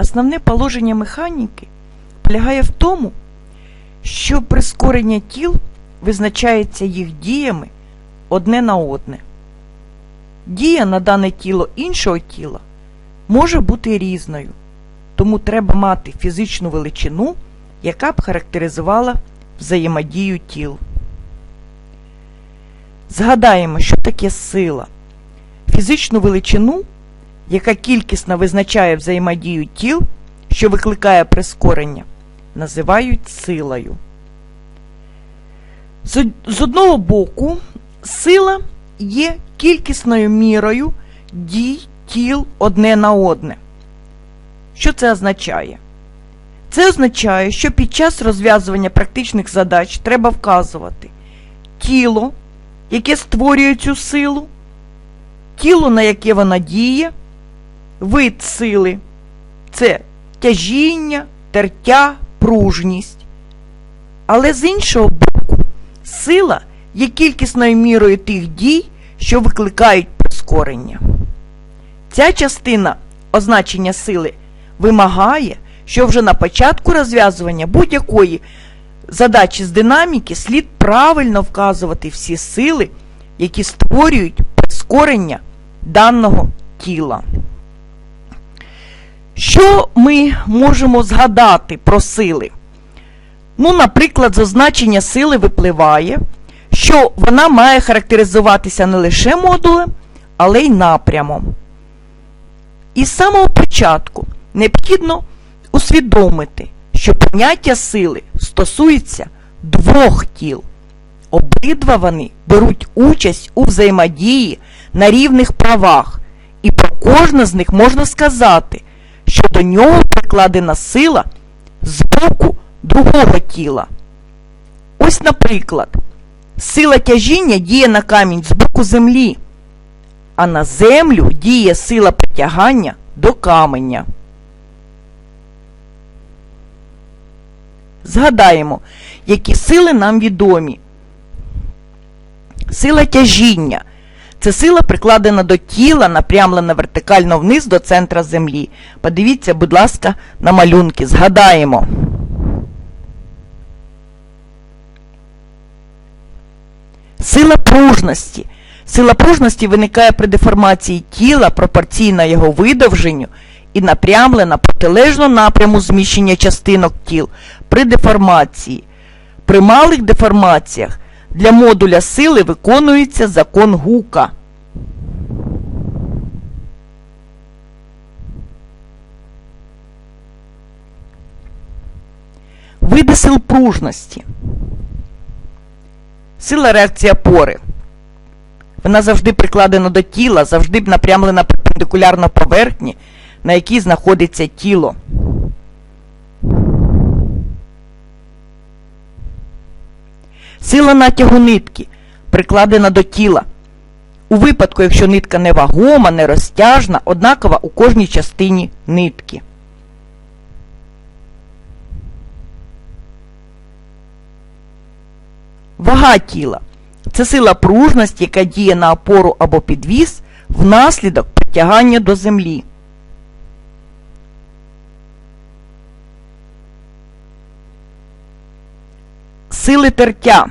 Основне положення механіки полягає в тому, що прискорення тіл визначається їх діями одне на одне. Дія на дане тіло іншого тіла може бути різною, тому треба мати фізичну величину, яка б характеризувала взаємодію тіл. Згадаємо, що таке сила. Фізичну величину, яка кількісно визначає взаємодію тіл, що викликає прискорення, називають силою. З одного боку, сила є кількісною мірою дій тіл одне на одне. Що це означає? Це означає, що під час розв'язування практичних задач треба вказувати тіло, яке створює цю силу, тіло, на яке вона діє, вид сили це тяжіння, тертя, пружність. Але з іншого боку, сила є кількісною мірою тих дій, що викликають прискорення. Ця частина означення сили вимагає, що вже на початку розв'язування будь-якої задачі з динаміки слід правильно вказувати всі сили, які створюють прискорення даного тіла. Що ми можемо згадати про сили? Ну, наприклад, з означення сили випливає, що вона має характеризуватися не лише модулем, але й напрямом. І з самого початку необхідно усвідомити, що поняття сили стосується двох тіл. Обидва вони беруть участь у взаємодії на рівних правах, і про кожне з них можна сказати, що до нього прикладена сила з боку другого тіла. Ось, наприклад, сила тяжіння діє на камінь з боку землі, а на землю діє сила притягання до каменя. Згадаємо, які сили нам відомі. Сила тяжіння це сила прикладена до тіла, напрямлена вертикально вниз до центра землі. Подивіться, будь ласка, на малюнки. Згадаємо. Сила пружності. Сила пружності виникає при деформації тіла пропорційна його видовженню і напрямлена протилежно напряму зміщення частинок тіл при деформації. При малих деформаціях для модуля сили виконується закон гука. Види сил пружності. Сила реакції опори. Вона завжди прикладена до тіла, завжди напрямлена перпендикулярно поверхні, на якій знаходиться тіло. Сила натягу нитки прикладена до тіла. У випадку, якщо нитка невагома, нерозтяжна, однакова у кожній частині нитки. Вага тіла це сила пружності, яка діє на опору або підвіз внаслідок притягання до землі. Сили тертя.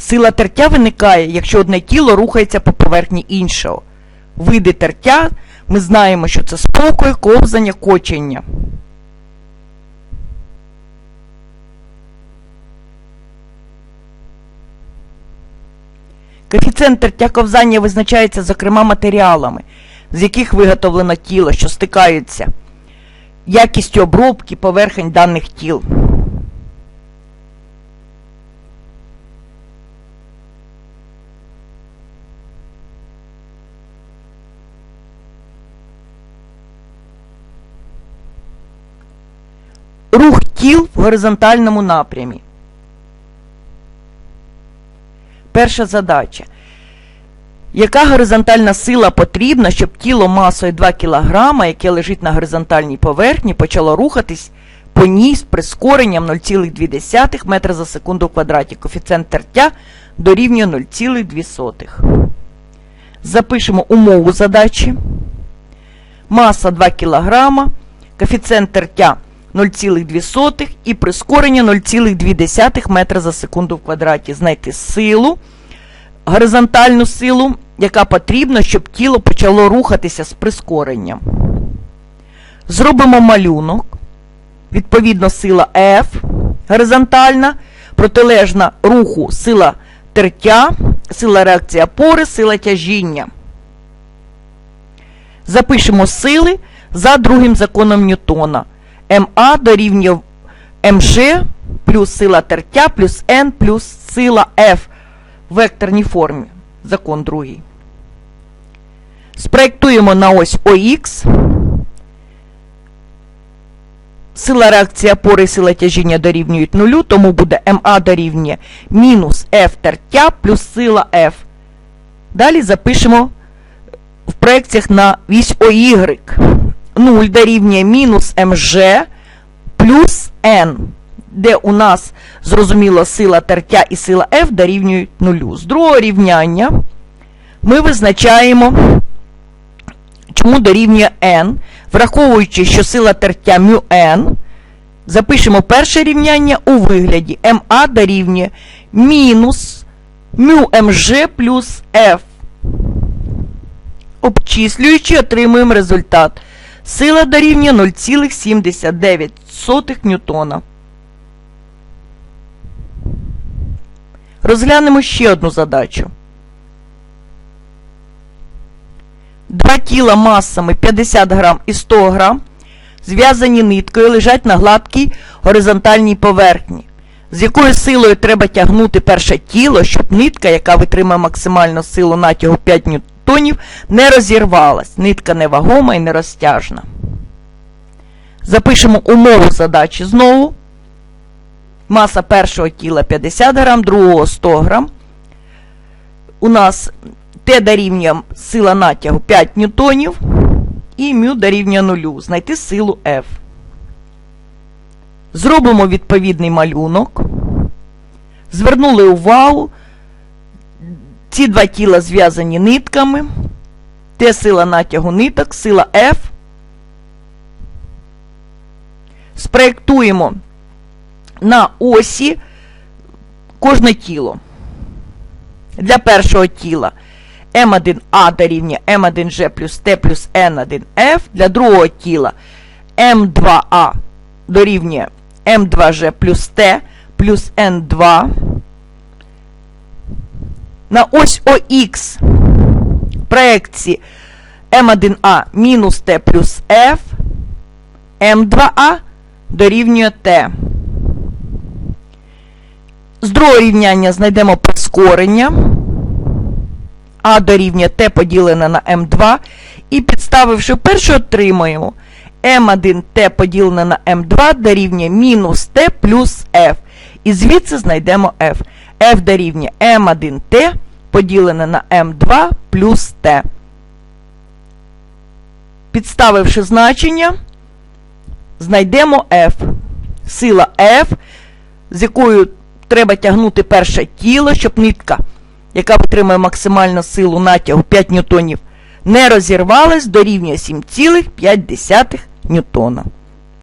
Сила тертя виникає, якщо одне тіло рухається по поверхні іншого. Види тертя ми знаємо, що це спокій, ковзання, кочення. Коефіцієнт тертя ковзання визначається, зокрема, матеріалами, з яких виготовлено тіло, що стикаються, якістю обробки поверхень даних тіл. Рух тіл в горизонтальному напрямі. Перша задача. Яка горизонтальна сила потрібна, щоб тіло масою 2 кг, яке лежить на горизонтальній поверхні, почало рухатись по ній з прискоренням 0,2 метра за секунду квадраті. Коефіцієнт тертя дорівнює 0,2. Запишемо умову задачі. маса 2 кг, коефіцієнт тертя 0,2 і прискорення 0,2 метра за секунду в квадраті. Знайти силу, горизонтальну силу, яка потрібна, щоб тіло почало рухатися з прискоренням. Зробимо малюнок. Відповідно, сила F горизонтальна, протилежна руху сила тертя, сила реакції опори, сила тяжіння. Запишемо сили за другим законом Ньютона. МА дорівнює МЖ плюс сила тертя плюс N плюс сила F в векторній формі. Закон другий. Спроєктуємо на ось ОХ. Сила реакції опори і сила тяжіння дорівнюють нулю, тому буде МА дорівнює мінус F тертя плюс сила F. Далі запишемо в проекціях на вісь ОY. 0 дорівнює мінус МЖ плюс N, де у нас, зрозуміло, сила тертя і сила F дорівнюють нулю. З другого рівняння ми визначаємо, чому дорівнює N, враховуючи, що сила тертя μ N, запишемо перше рівняння у вигляді МА дорівнює мінус μМЖ плюс F. Обчислюючи, отримуємо результат. Сила дорівнює 0,79 ньютона. Розглянемо ще одну задачу. Два тіла масами 50 грам і 100 грам зв'язані ниткою лежать на гладкій горизонтальній поверхні. З якою силою треба тягнути перше тіло, щоб нитка, яка витримує максимальну силу натягу 5 ньютонів, не розірвалась. Нитка невагома і нерозтяжна. Запишемо умову задачі знову. Маса першого тіла 50 грам, другого 100 грам. У нас Т дорівнює сила натягу 5 ньютонів і μ дорівнює 0. Знайти силу F. Зробимо відповідний малюнок. Звернули увагу. Ці два тіла зв'язані нитками. Т сила натягу ниток, сила F. Спроєктуємо на осі кожне тіло. Для першого тіла М1А дорівнює М1G плюс Т плюс Н1F. Для другого тіла М2А дорівнює М2G плюс Т плюс Н2. На ось ОХ проекції М1А мінус Т плюс F, М2А дорівнює Т. З другого рівняння знайдемо прискорення. А дорівнює Т поділене на М2. І підставивши перше, отримаємо М1Т поділене на М2 дорівнює мінус Т плюс F. І звідси знайдемо F. F дорівнює М1Т поділене на М2 плюс Т. Підставивши значення, знайдемо F. Сила F, з якою треба тягнути перше тіло, щоб нитка, яка витримує максимальну силу натягу 5 ньютонів, не розірвалась, дорівнює 7,5 ньютона.